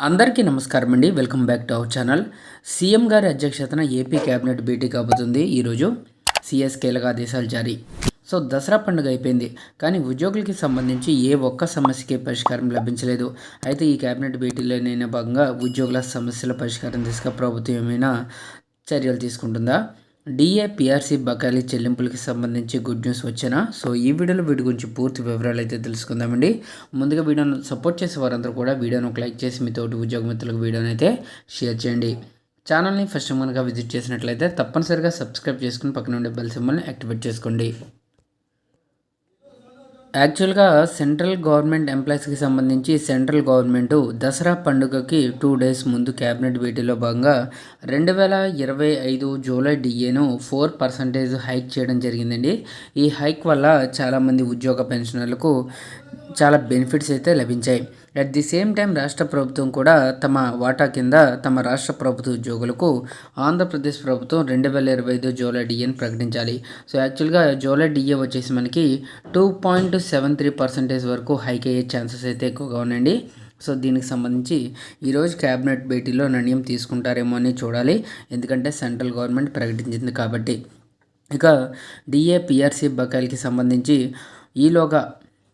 అందరికీ నమస్కారం అండి. Welcome back to our channel. CM గారి అధ్యక్షతన ఏపీ కేబినెట్ భేటీ కాబోతుంది ఈరోజు. సిఎస్ కీలక ఆదేశాలు జారీ. సో దసరా పండుగ అయిపోయింది. కానీ ఉద్యోగులకి సంబంధించి ఏ ఒక్క సమస్యకి పరిష్కారం లభించలేదు. అయితే ఈ కేబినెట్ భేటీలోనైనా భాగంగా ఉద్యోగుల సమస్యల పరిష్కారం దిశగా ప్రభుత్వం ఏమైనా చర్యలు తీసుకుంటుందా? డిఏ పిఆర్సీ బకాయిల చెల్లింపులకి సంబంధించి గుడ్ న్యూస్ వచ్చినా సో ఈ వీడియోలో వీటి గురించి పూర్తి వివరాలు అయితే తెలుసుకుందామండి. ముందుగా వీడియోను సపోర్ట్ చేసే వారందరూ కూడా వీడియోను ఒక లైక్ చేసి మీ తోటి ఉద్యోగ మిత్రులకు వీడియోని అయితే షేర్ చేయండి. ఛానల్ని ఫస్ట్ కనుక విజిట్ చేసినట్లయితే తప్పనిసరిగా సబ్స్క్రైబ్ చేసుకుని పక్కన ఉండే బెల్ సింబల్ని యాక్టివేట్ చేసుకోండి. యాక్చువల్గా సెంట్రల్ గవర్నమెంట్ ఎంప్లాయీస్కి సంబంధించి సెంట్రల్ గవర్నమెంట్ దసరా పండుగకి టూ డేస్ ముందు క్యాబినెట్ భేటీలో భాగంగా రెండు వేల ఇరవై ఐదు జూలై డిఏను ఫోర్ పర్సంటేజ్ హైక్ చేయడం జరిగిందండి. ఈ హైక్ వల్ల చాలామంది ఉద్యోగ పెన్షనర్లకు చాలా బెనిఫిట్స్ అయితే లభించాయి. అట్ ది సేమ్ టైం రాష్ట్ర ప్రభుత్వం కూడా తమ వాటా కింద తమ రాష్ట్ర ప్రభుత్వ ఉద్యోగులకు ఆంధ్రప్రదేశ్ ప్రభుత్వం రెండు వేల ఇరవై ఐదు జూలై డిఏని ప్రకటించాలి. సో యాక్చువల్గా జూలై డిఏ వచ్చేసి మనకి two point seven three percentage వరకు హైక్ అయ్యే ఛాన్సెస్ అయితే ఎక్కువగా ఉన్నాయండి. సో దీనికి సంబంధించి ఈరోజు క్యాబినెట్ భేటీలో నిర్ణయం తీసుకుంటారేమో అని చూడాలి. ఎందుకంటే సెంట్రల్ గవర్నమెంట్ ప్రకటించింది కాబట్టి. ఇక డిఏ పిఆర్సీ బకాయిలకి సంబంధించి ఈలోగా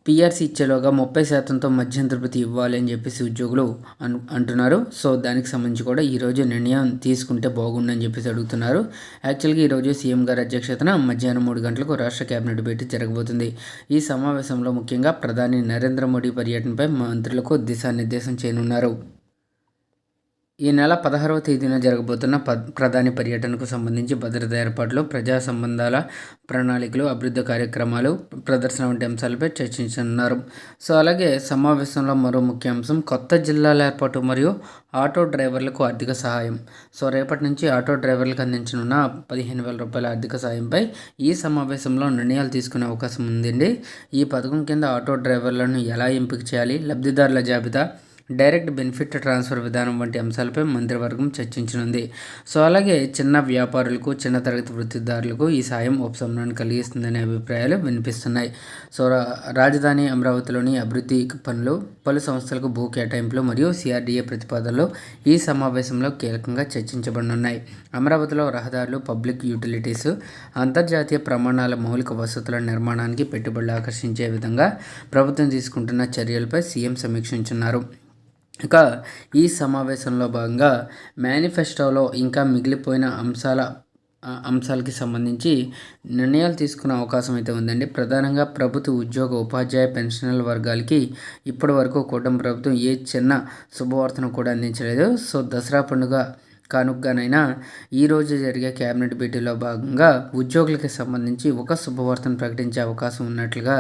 పిఆర్సీ ఇచ్చేలోగా ముప్పై శాతంతో మధ్యంతరపతి ఇవ్వాలి అని చెప్పేసి ఉద్యోగులు అను అంటున్నారు. సో దానికి సంబంధించి కూడా ఈరోజు నిర్ణయం తీసుకుంటే బాగుండని చెప్పేసి అడుగుతున్నారు. యాక్చువల్గా ఈరోజు సీఎం గారి అధ్యక్షతన మధ్యాహ్నం మూడు గంటలకు రాష్ట్ర కేబినెట్ భేటీ జరగబోతుంది. ఈ సమావేశంలో ముఖ్యంగా ప్రధాని నరేంద్ర మోడీ పర్యటనపై మంత్రులకు దిశానిర్దేశం చేయనున్నారు. ఈ నెల పదహారవ తేదీన జరగబోతున్న ప ప్రధాని పర్యటనకు సంబంధించి భద్రతా ఏర్పాట్లు ప్రజా సంబంధాల ప్రణాళికలు అభివృద్ధి కార్యక్రమాలు ప్రదర్శన వంటి అంశాలపై చర్చించనున్నారు. సో అలాగే సమావేశంలో మరో ముఖ్య అంశం కొత్త జిల్లాల ఏర్పాటు మరియు ఆటో డ్రైవర్లకు ఆర్థిక సహాయం. సో రేపటి నుంచి ఆటో డ్రైవర్లకు అందించనున్న పదిహేను వేల రూపాయల ఆర్థిక సహాయంపై ఈ సమావేశంలో నిర్ణయాలు తీసుకునే అవకాశం ఉందండి. ఈ పథకం కింద ఆటో డ్రైవర్లను ఎలా ఎంపిక చేయాలి లబ్ధిదారుల జాబితా డైరెక్ట్ బెనిఫిట్ ట్రాన్స్ఫర్ విధానం వంటి అంశాలపై మంత్రివర్గం చర్చించనుంది. సో అలాగే చిన్న వ్యాపారులకు చిన్న తరగతి వృత్తిదారులకు ఈ సాయం ఉపశమనాన్ని కలిగిస్తుందనే అభిప్రాయాలు వినిపిస్తున్నాయి. సో రాజధాని అమరావతిలోని అభివృద్ధి పనులు పలు సంస్థలకు భూ కేటాయింపులు మరియు సిఆర్డీఏ ప్రతిపాదనలు ఈ సమావేశంలో కీలకంగా చర్చించబడనున్నాయి. అమరావతిలో రహదారులు పబ్లిక్ యూటిలిటీస్ అంతర్జాతీయ ప్రమాణాల మౌలిక వసతుల నిర్మాణానికి పెట్టుబడులు ఆకర్షించే విధంగా ప్రభుత్వం తీసుకుంటున్న చర్యలపై సీఎం సమీక్షించున్నారు ఇక ఈ సమావేశంలో భాగంగా మేనిఫెస్టోలో ఇంకా మిగిలిపోయిన అంశాల అంశాలకి సంబంధించి నిర్ణయాలు తీసుకునే అవకాశం అయితే ఉందండి. ప్రధానంగా ప్రభుత్వ ఉద్యోగ ఉపాధ్యాయ పెన్షనల్ వర్గాలకి ఇప్పటి వరకు కూటమి ప్రభుత్వం ఏ చిన్న శుభవార్తను కూడా అందించలేదు. సో దసరా పండుగ కానుకగానైనా ఈరోజు జరిగే కేబినెట్ భేటీలో భాగంగా ఉద్యోగులకి సంబంధించి ఒక శుభవార్తను ప్రకటించే అవకాశం ఉన్నట్లుగా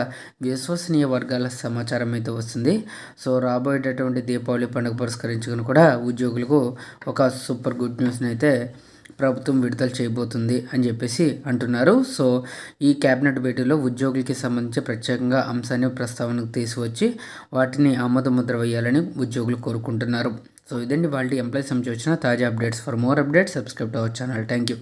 విశ్వసనీయ వర్గాల సమాచారం అయితే వస్తుంది. సో రాబోయేటటువంటి దీపావళి పండుగ పురస్కరించుకుని కూడా ఉద్యోగులకు ఒక సూపర్ గుడ్ న్యూస్ని అయితే ప్రభుత్వం విడుదల చేయబోతుంది అని చెప్పేసి అంటున్నారు. సో ఈ కేబినెట్ భేటీలో ఉద్యోగులకి సంబంధించి ప్రత్యేకంగా అంశాన్ని ప్రస్తావనకు తీసుకొచ్చి వాటిని ఆమోద ముద్ర వేయాలని ఉద్యోగులు కోరుకుంటున్నారు. సో ఇదండి. వాళ్ళ ఎంప్లాయీస్ సంబంధించి వచ్చిన తాజా updates. For more updates subscribe our channel. Thank you